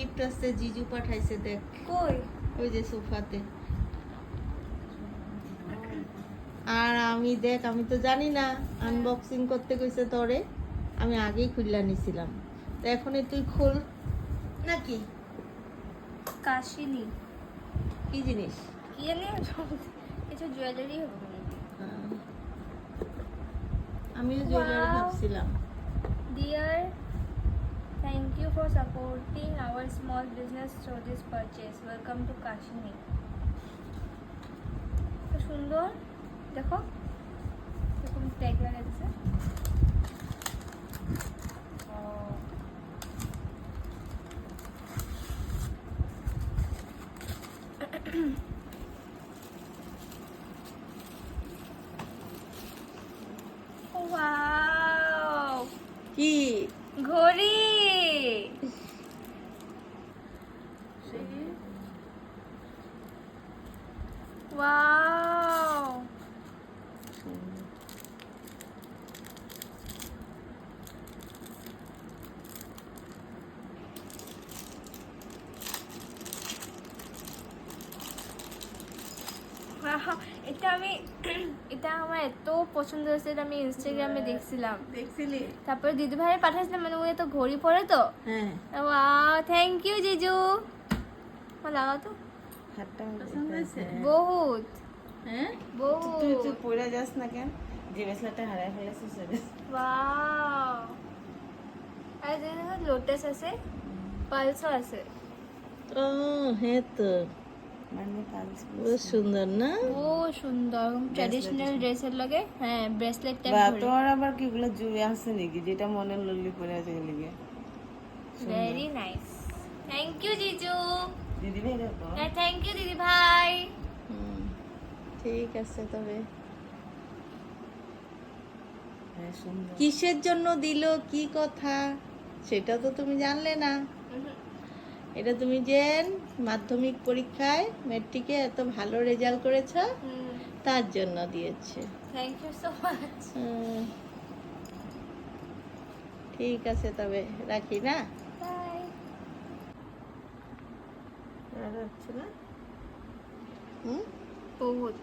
Gift আছে জিজু পাঠাইছে দেখ। কই? ওই যে সোফাতে। আর আমি দেখ আমি তো জানি না আনবক্সিং করতে কইছে তোরে আমি আগেই খুললা নিছিলাম। তো এখন তুই খোল। নাকি? কাশিনি। কি জিনিস? কি জানি কিছু জুয়েলারি হবে হয়। আমিও জুয়েলারি. ভাবছিলাম। Dear, thank you for supporting our small business through this purchase. Welcome to Kashini. তো সুন্দর দেখো এরকম ট্যাগ লাগাচ্ছে ওয়াও কি ঘড়ি ওয়াও এটা আমি এটা আমার এত পছন্দ হয়েছে এটা আমি ইনস্টাগ্রামে দেখছিলাম। দেখছিলি? তারপরে দিদি ভাই পাঠাইছিলাম মানে ওই তো ঘড়ি পরে তো। হ্যাঁ। ওয়াও থ্যাংক ইউ জিজু। আমার লাগাও তো। পছন্দ হয়েছে? বহুত। হ্যাঁ? বহুত। তুই তুই পড়ে যাস না কেন? যে ব্রেসলেটটা হারাই ফেলেছিস ওয়াও আর যে লোটাস আছে পালসও আছে। ও হ্যাঁ তো। মানে সুন্দর না? ও সুন্দর। ট্র্যাডিশনাল ড্রেসের লাগে? হ্যাঁ ব্রেসলেট টাইপ বা ঘড়ি আবার কি গুলো আছে নাকি? যেটা মনে লল্লি পরে আছে লিগে ভেরি নাইস থ্যাংক ইউ জিজু। দিদি ভাই হ্যাঁ থ্যাংক ইউ দিদি ভাই। ঠিক আছে তবে। হ্যাঁ কিসের জন্য দিল কি কথা? সেটা তো তুমি জানলে না। এটা তুমি যে মাধ্যমিক পরীক্ষায় মেট্রিকে এত ভালো রেজাল্ট করেছ তার জন্য দিয়েছে। থ্যাংক ইউ সো মাচ ঠিক আছে তবে রাখি না? আর হচ্ছে না? হুম? বহুত।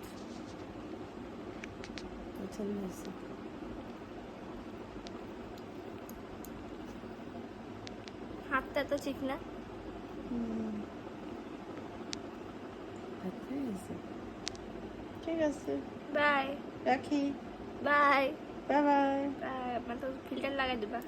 হাতটা তো ঠিক না। ঠিক আছে বাই রাখি বাই বাই বাই বাই আপনার তো ফিল্টার লাগাই দিবা